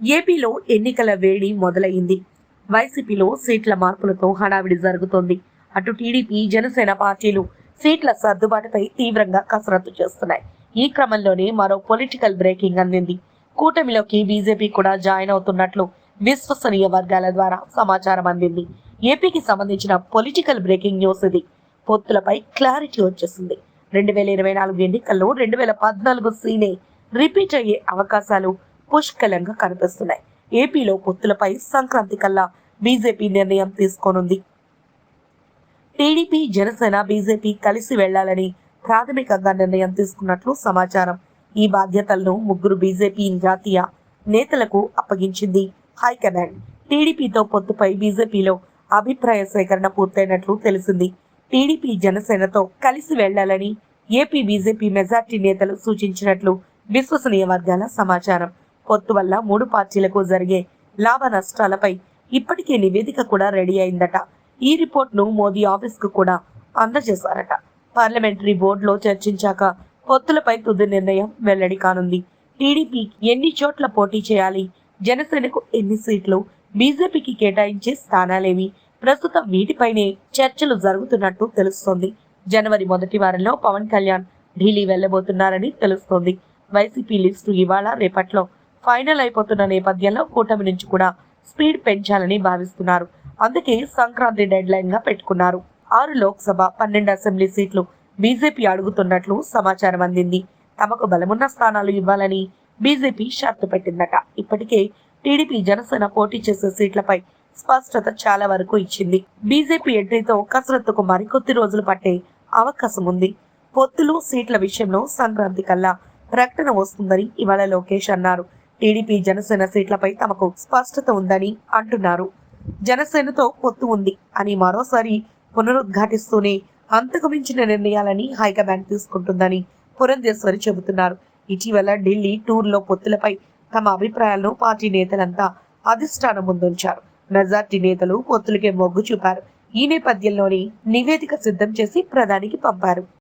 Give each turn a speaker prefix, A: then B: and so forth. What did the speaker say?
A: ఏపీలో ఎన్నికల వేడి మొదలైంది వైసీపీలో సీట్ల మార్పులతో హడావిడి జరుగుతోంది. అటు టీడీపీ జనసేన పార్టీలు సీట్ల సర్దుబాటుపై తీవ్రంగా కసరత్తు చేస్తున్నాయి. ఈ క్రమంలోనే మరో పొలిటికల్ బ్రేకింగ్ అందింది. కూటమిలోకి బీజేపీ కూడా జాయిన్ అవుతున్నట్లు విశ్వసనీయ వర్గాల ద్వారా సమాచారం అందింది. ఏపీకి సంబంధించిన పొలిటికల్ బ్రేకింగ్ న్యూస్ ఇది. పొత్తులపై క్లారిటీ వచ్చేసింది. రెండు వేల ఇరవై నాలుగు ఎన్నికల్లో రెండు వేల పద్నాలుగు సీనే రిపీట్ అయ్యే అవకాశాలు పుష్కలంగా కనిపిస్తున్నాయి. ఏపీలో పొత్తులపై సంక్రాంతి కల్లా బీజేపీ నిర్ణయం తీసుకోనుంది. టీడీపీ జనసేన బీజేపీ కలిసి వెళ్ళాలని ప్రాథమికంగా నిర్ణయం తీసుకున్నట్లు సమాచారం. ఈ బాధ్యతలను ముగ్గురు బీజేపీ జాతీయ నేతలకు అప్పగించింది హైకమాండ్. టీడీపీతో పొత్తుపై బీజేపీలో అభిప్రాయ సేకరణ పూర్తయినట్లు తెలిసింది. టీడీపీ జనసేనతో కలిసి వెళ్ళాలని ఏపీ బీజేపీ మెజార్టీ నేతలు సూచించినట్లు విశ్వసనీయ వర్గాల సమాచారం. పొత్తు వల్ల మూడు పార్టీలకు జరిగే లాభ నష్టాలపై ఇప్పటికే నివేదిక కూడా రెడీ అయిందట. ఈ రిపోర్ట్ను మోదీ ఆఫీస్కు కూడా అందజేశారట. పార్లమెంటరీ బోర్డులో చర్చించాక పొత్తులపై తుది నిర్ణయం వెల్లడి కానుంది. టీడీపీ ఎన్ని చోట్ల పోటీ చేయాలి? జనసేనకు ఎన్ని సీట్లు? బీజేపీకి కేటాయించే స్థానాలేవి? ప్రస్తుతం వీటిపైనే చర్చలు జరుగుతున్నట్టు తెలుస్తోంది. జనవరి మొదటి వారంలో పవన్ కళ్యాణ్ ఢిల్లీ వెళ్ళబోతున్నారని తెలుస్తోంది. వైసీపీ లిస్టు ఇవాళ రేపట్లో ఫైనల్ అయిపోతున్న నేపథ్యంలో కూటమి నుంచి కూడా స్పీడ్ పెంచాలని భావిస్తున్నారు. అందుకే సంక్రాంతి డెడ్ లైన్గా పెట్టుకున్నారు. ఆరు లోక్సభ పన్నెండు అసెంబ్లీ సీట్లు బీజేపీ అడుగుతున్నట్లు సమాచారం అందింది. తమకు బలమున్న స్థానాలు ఇవ్వాలని బీజేపీ షరతు పెట్టిందట. ఇప్పటికే టీడీపీ జనసేన పోటీ చేసే సీట్లపై స్పష్టత చాలా వరకు ఇచ్చింది. బీజేపీ ఎంట్రీతో కసరత్తుకు మరికొద్ది రోజులు పట్టే అవకాశం ఉంది. పొత్తులు సీట్ల విషయంలో సంక్రాంతి కల్లా ప్రకటన వస్తుందని ఇవాళ లోకేష్ అన్నారు. టీడీపీ జనసేన సీట్లపై తమకు స్పష్టత ఉందని అంటున్నారు. జనసేనతో పొత్తు ఉంది అని మరోసారి పునరుద్ఘాటిస్తూనే అంతకు మించిన నిర్ణయాలని హైకమాండ్ తీసుకుంటుందని పురంధేశ్వరి చెబుతున్నారు. ఇటీవల ఢిల్లీ టూర్లో పొత్తులపై తమ అభిప్రాయాలను పార్టీ నేతలంతా అధిష్టానం ముందుంచారు. మెజార్టీ నేతలు పొత్తులకే మొగ్గు చూపారు. ఈ నేపథ్యంలోనే నివేదిక సిద్ధం చేసి ప్రధానికి పంపారు.